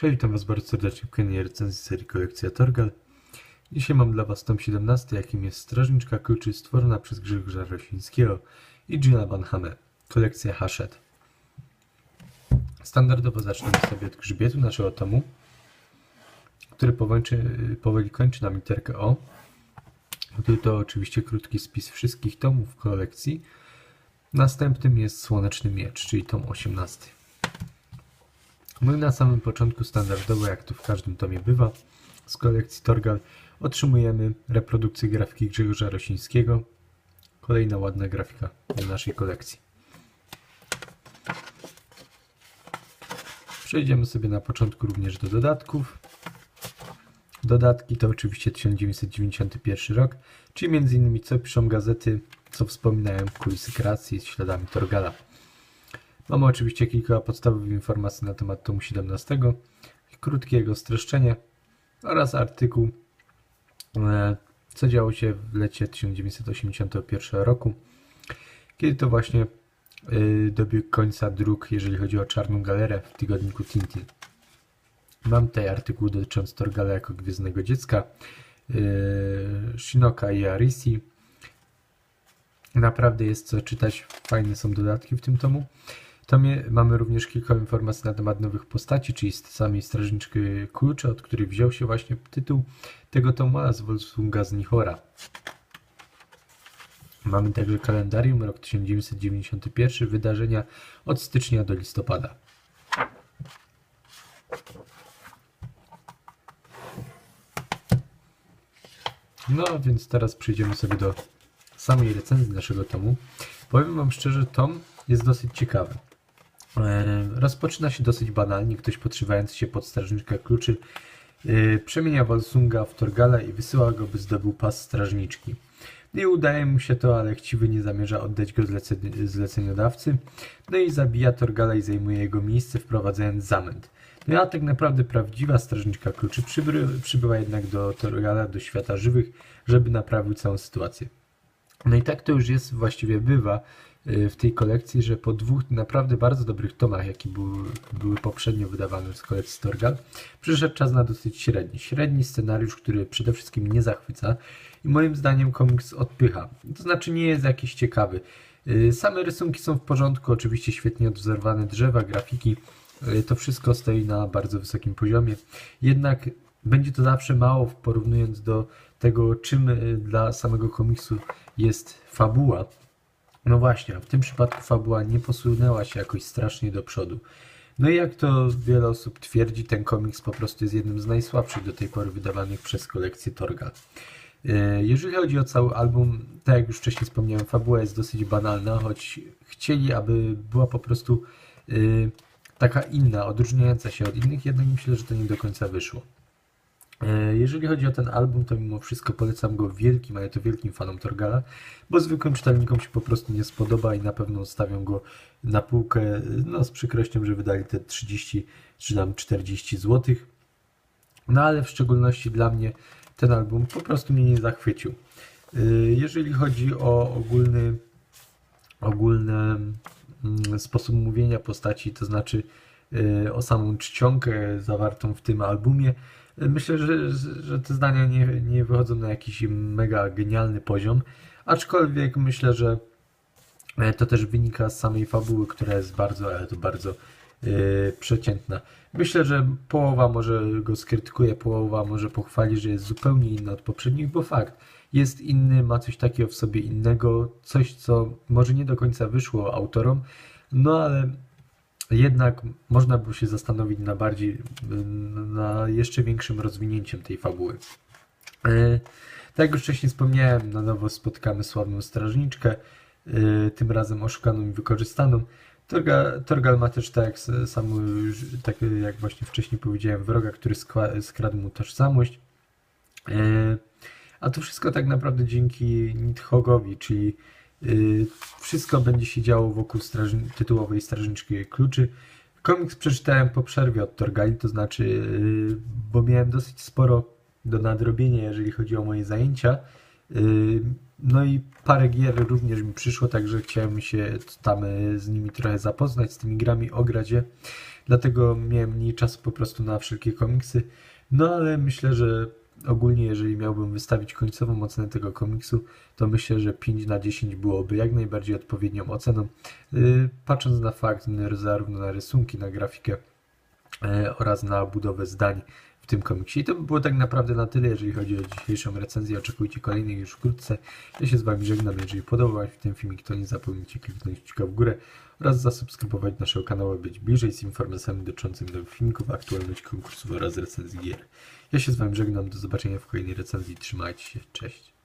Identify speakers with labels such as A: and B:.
A: Cześć, witam Was bardzo serdecznie w kolejnej recenzji serii Kolekcja Torgal. Dzisiaj mam dla Was tom 17, jakim jest Strażniczka Kluczy stworzona przez Grzegorza Rosińskiego i Gina Van Hamme. Kolekcja Hachette. Standardowo zaczniemy sobie od grzbietu naszego tomu, który powoli, kończy na literkę O. Był to oczywiście krótki spis wszystkich tomów kolekcji. Następnym jest Słoneczny Miecz, czyli tom 18. My na samym początku standardowo, jak to w każdym tomie bywa, z kolekcji Torgal otrzymujemy reprodukcję grafiki Grzegorza Rosińskiego. Kolejna ładna grafika do naszej kolekcji. Przejdziemy sobie na początku również do dodatków. Dodatki to oczywiście 1991 rok, czyli m.in. co piszą gazety, co wspominają kulisy kreacji z śladami Torgala. Mamy oczywiście kilka podstawowych informacji na temat tomu 17, krótkie jego streszczenie oraz artykuł, e, co działo się w lecie 1981 roku, kiedy to właśnie e, dobiegł końca druk, jeżeli chodzi o Czarną Galerę w tygodniku Tintin. Mam tutaj artykuł dotyczący Torgala jako Gwiezdnego Dziecka, e, Shinoka i Arisi. Naprawdę jest co czytać, fajne są dodatki w tym tomu tomie mamy również kilka informacji na temat nowych postaci, czyli samej Strażniczki Klucza, od której wziął się właśnie tytuł tego tomu, a z Wolfsunga z Nichora. Mamy także kalendarium rok 1991, wydarzenia od stycznia do listopada. No więc teraz przejdziemy sobie do samej recenzji naszego tomu. Powiem Wam szczerze, tom jest dosyć ciekawy. E, rozpoczyna się dosyć banalnie. Ktoś podszywający się pod strażniczkę kluczy e, przemienia Walsunga w Torgala i wysyła go, by zdobył pas strażniczki. Nie udaje mu się to, ale chciwy nie zamierza oddać go zleceniodawcy. No i zabija Torgala i zajmuje jego miejsce, wprowadzając zamęt. No a tak naprawdę prawdziwa strażniczka kluczy przybywa jednak do Torgala, do świata żywych, żeby naprawił całą sytuację. No i tak to już jest, właściwie bywa, w tej kolekcji, że po dwóch naprawdę bardzo dobrych tomach, jakie były, były poprzednio wydawane z kolekcji Torgal, przyszedł czas na dosyć średni. Średni scenariusz, który przede wszystkim nie zachwyca i moim zdaniem komiks odpycha. To znaczy nie jest jakiś ciekawy. Y, same rysunki są w porządku, oczywiście świetnie odwzorowane drzewa, grafiki, y, to wszystko stoi na bardzo wysokim poziomie. Jednak będzie to zawsze mało porównując do tego, czym dla samego komiksu jest fabuła. No właśnie, w tym przypadku fabuła nie posunęła się jakoś strasznie do przodu. No i jak to wiele osób twierdzi, ten komiks po prostu jest jednym z najsłabszych do tej pory wydawanych przez kolekcję Torgal. E, jeżeli chodzi o cały album, tak jak już wcześniej wspomniałem, fabuła jest dosyć banalna, choć chcieli, aby była po prostu e, taka inna, odróżniająca się od innych, jednak myślę, że to nie do końca wyszło. E, jeżeli chodzi o ten album, to mimo wszystko polecam go wielkim, ale to wielkim fanom Torgala, bo zwykłym czytelnikom się po prostu nie spodoba i na pewno stawią go na półkę, no z przykrością, że wydali te 30 czy tam 40 zł. No ale w szczególności dla mnie ten album po prostu mnie nie zachwycił. E, jeżeli chodzi o ogólny, ogólny mm, sposób mówienia postaci, to znaczy o samą czcionkę zawartą w tym albumie, Myślę, że, że te zdania nie, nie wychodzą na jakiś mega genialny poziom, aczkolwiek myślę, że e, to też wynika z samej fabuły, która jest bardzo, ale to bardzo yy, przeciętna. Myślę, że połowa może go skrytykuje, połowa może pochwali, że jest zupełnie inny od poprzednich, bo fakt, jest inny, ma coś takiego w sobie innego, coś co może nie do końca wyszło autorom, no ale jednak można by się zastanowić na bardziej, na jeszcze większym rozwinięciem tej fabuły. E, tak jak już wcześniej wspomniałem, na nowo spotkamy sławną strażniczkę, e, tym razem oszukaną i wykorzystaną. Torgal, Torgal ma też, tak jak, sam, tak jak właśnie wcześniej powiedziałem, wroga, który skradł mu tożsamość. E, a to wszystko tak naprawdę dzięki Nidhogowi, czyli wszystko będzie się działo wokół tytułowej strażniczki kluczy. Komiks przeczytałem po przerwie od Torgali, to znaczy, y, bo miałem dosyć sporo do nadrobienia, jeżeli chodzi o moje zajęcia. Y, no i parę gier również mi przyszło, także chciałem się tam z nimi trochę zapoznać, z tymi grami, ograć je. dlatego miałem mniej czasu po prostu na wszelkie komiksy. No ale myślę, że ogólnie jeżeli miałbym wystawić końcową ocenę tego komiksu, to myślę, że 5 na 10 byłoby jak najbardziej odpowiednią oceną. Yy, Patrząc na fakt, zarówno na rysunki, na grafikę oraz na budowę zdań w tym komiksie. I to by było tak naprawdę na tyle, jeżeli chodzi o dzisiejszą recenzję. Oczekujcie kolejnych już wkrótce. Ja się z Wami żegnam. Jeżeli podobał Wam się ten filmik, to nie zapomnijcie kliknąć kciuka w górę oraz zasubskrybować naszego kanału, aby być bliżej z informacjami dotyczącymi nowych filmików, aktualności konkursów oraz recenzji gier. Ja się z Wami żegnam. Do zobaczenia w kolejnej recenzji. Trzymajcie się. Cześć.